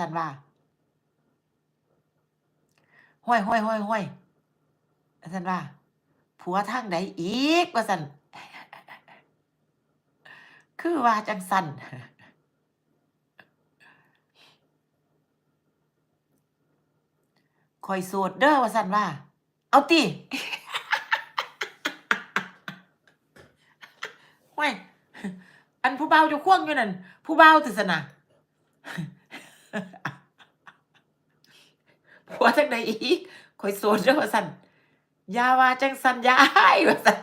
สันว่าห้อยห้อยห้อยห้อยสันว่าผัวทางใดอีกว่าสันคือว่าจังสันคอยโสดเด้อว่าสันว่า เอาติห้วยอันผู้เบาจะควงอยู่นั่นผู้เบาติสนะ ผัวจังใดอีกคอยโสดเด้อว่าสันยาว่าจังสันยายว่าสัน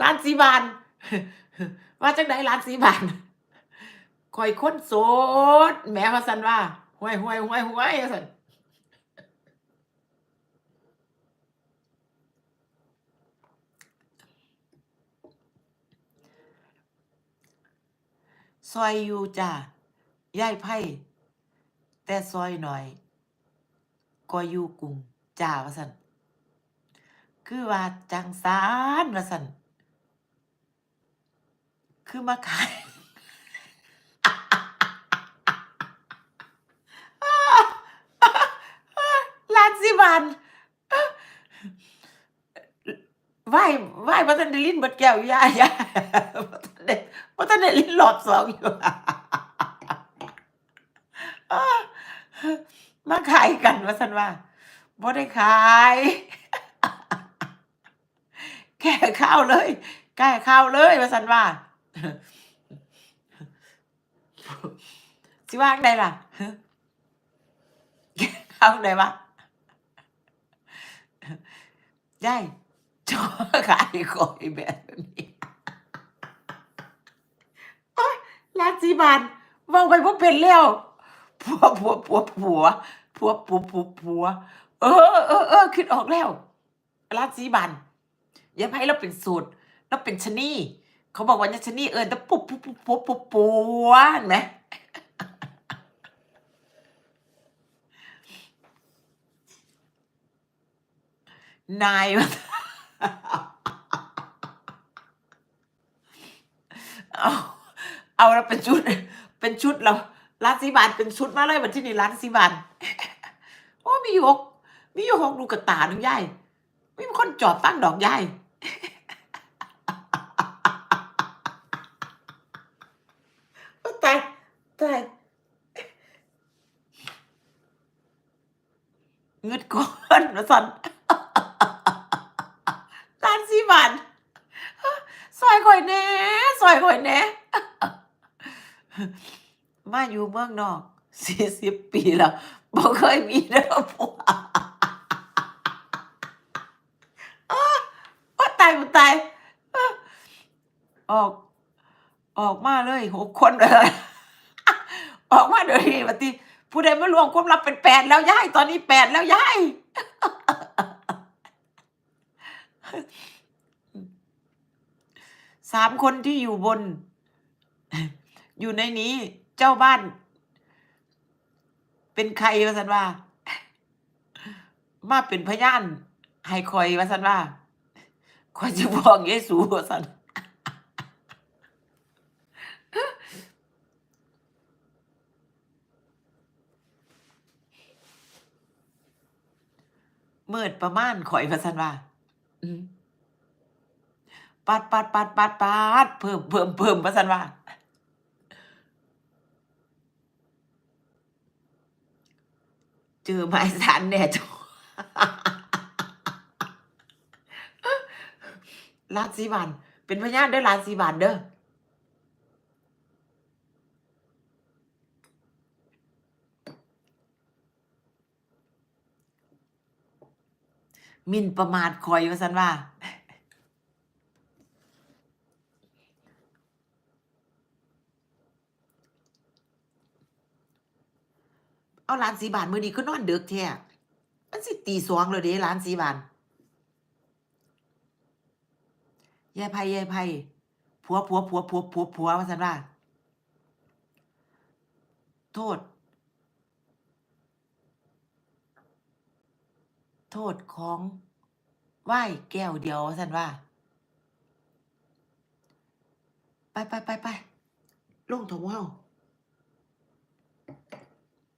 ล้านสีบานว่าจังใดล้านสีบานคอยคนโสดแม่ว่าสันว่าห้วยห้วยห้วยห้วยว่าสันซอยอยู่จ้าย่ายไพ่แต่ซอยหน่อย ก็อยู่กรุงจ้าว่าสันคือว่าจังสารว่าสันคือมาขายล้านสิบานไหวไหวพระท่านได้ลิ้นบดแก้วยู่ย่ายาพระท่านได้พระท่านได้ลิ้นหลอดสองอยู่ มาขายกันว่าสันว่าบ่ได้ขาย แก่ข้าวเลยแก่ข้าวเลยว่าสันว่าสิว่างได้ล่ะแก่ข้าวได้ปะยายจอขายกอยแบบนี้โอ๊ยร้านสีบานว่าไปว่าเป็นแล้วผัวผัวผัวผัว ผัวผัวผัวผัว เออเออเออคิดออกแล้วรานสีบานอย่าให้เราเป็นสูตรเราเป็นชนีเขาบอกว่าเนี่ยชนีเอิญแต่ปุ๊บปุ๊บปุ๊บปุ๊บปุ๊บปุ๊บเห็นไหมนายเอาเอาเราเป็นชุด เป็นชุดเรา ร้านสีบานเป็นชุดมาเลยวันที่นี่ร้านสีบานโอ้มีอยู่หกมีอยู่หกลูกกระตาหนึ่งยายไม่มีคนจอบตั้งดอกยายโอ้ตายตายเงึดก้อนนะสันร้านสีบานซอยข่อยแน่ซอยข่อยแน่ มาอยู่เมืองนอกสี่สิบปีแล้วบ่เคยมีเด้อผัวอ้าว่าตายมันตายออก ออกมาเลยหกคนเลยออกมาเดี๋ยวนี้บัดนี้ผู้ใดมารวมความลับเป็นแปดแล้วย้ายตอนนี้แปดแล้วย้ายสามคนที่อยู่บน อยู่ในนี้ เจ้าบ้าน เป็นใครวะสันว่า มาเป็นพยานให้คอยวะสันว่าคอยจะบอกเยซูวะสันเมิดประมาณข่อยวะสันว่าอืมปัดปัดปัดปัดปัดเพิ่มเพิ่มเพิ่มวะสันว่า เจอไม้สันแน่จูล้านสีบานเป็นพยานเด้อล้านสีบานเด้อมินประมาทคอยว่าสันว่า เอาล้านสีบานมือดีก็นอนเดึกแท้มันสิตีสวงเลยเด้ล้านสีบานยายไพ่ยายไพ่ผัวผัวผัวผัวผัวผัวว่าสันว่าโทษ โทษของไหว้แก้วเดียวว่าสันว่า ไปไปไปไปลงถมเฮา